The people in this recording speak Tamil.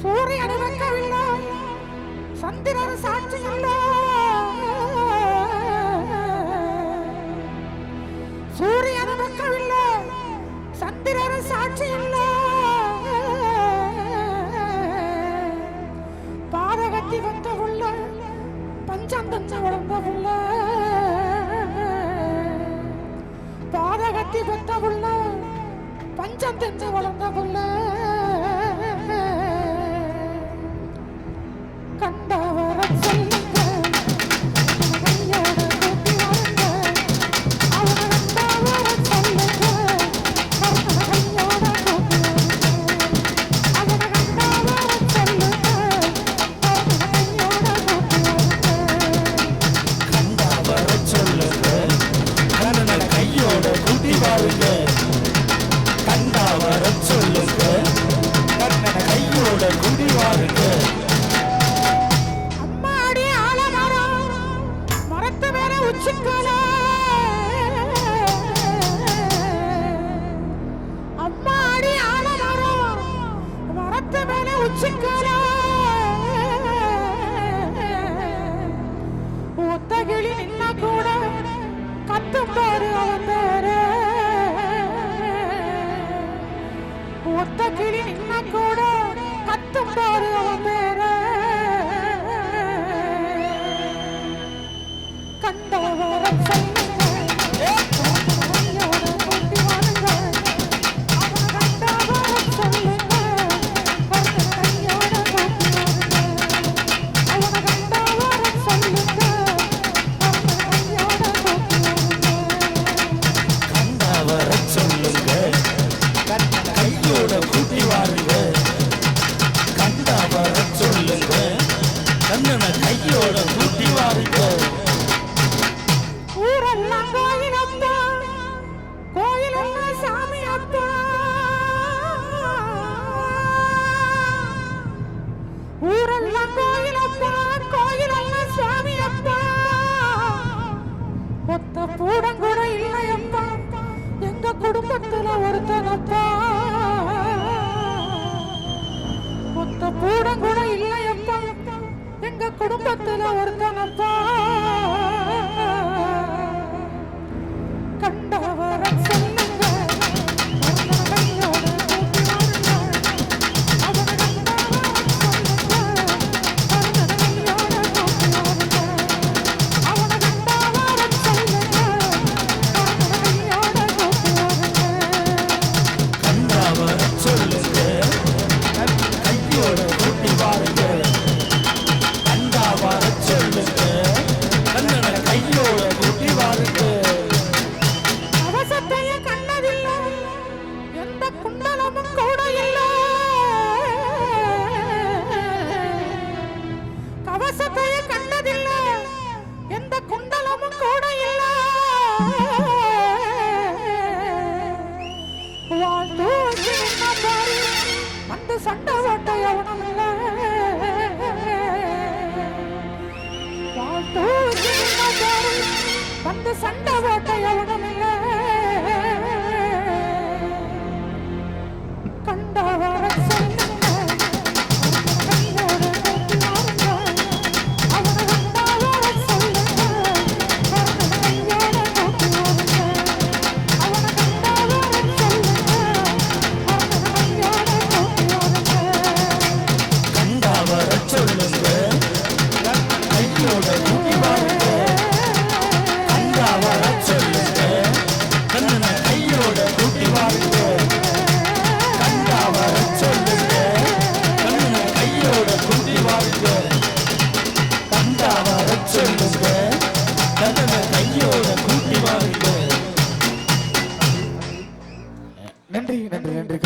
சூரிய வைக்கவில்லை சந்திரன் சாட்சி இல்லை. சூரியன் வைக்கவில்லை சந்திரன் சாட்சி இல்லை. பாதகத்தி வந்த உள்ள பஞ்சந்தஞ்ச வளர்ந்த உள்ள. பாதகத்தி வந்த உள்ள பஞ்சந்தஞ்ச வளர்ந்த உள்ள. அம்மாடி ஆலமரம் மரத்து மேல உச்சிக்கல அம்மாடி ஆலமரம் மரத்து மேல உச்சிக்கல ஒத்தகிளி நின்ன கூட கத்தும் பாரு அவன் பேரு. ஒத்த நின்ன கூட பத்தொன்பது பாரு கையோட குடி வாருங்க ஊரெல்லாம் சாமி அப்பா ஊரெல்லாம் கோயிலப்பா கோயிலெல்லாம் சாமி அப்பா ஒத்த பூடம் கூட எங்க குடும்பத்துல ஒருத்தனப்பா ஒத்த பூடம் கூட எங்க குடும்பத்துல ஒருத்தனப்பா கண்டவர சண்டை வாட்டை அவனும் இல்லை வந்து சண்டை ஓட்ட நன்றி நன்றி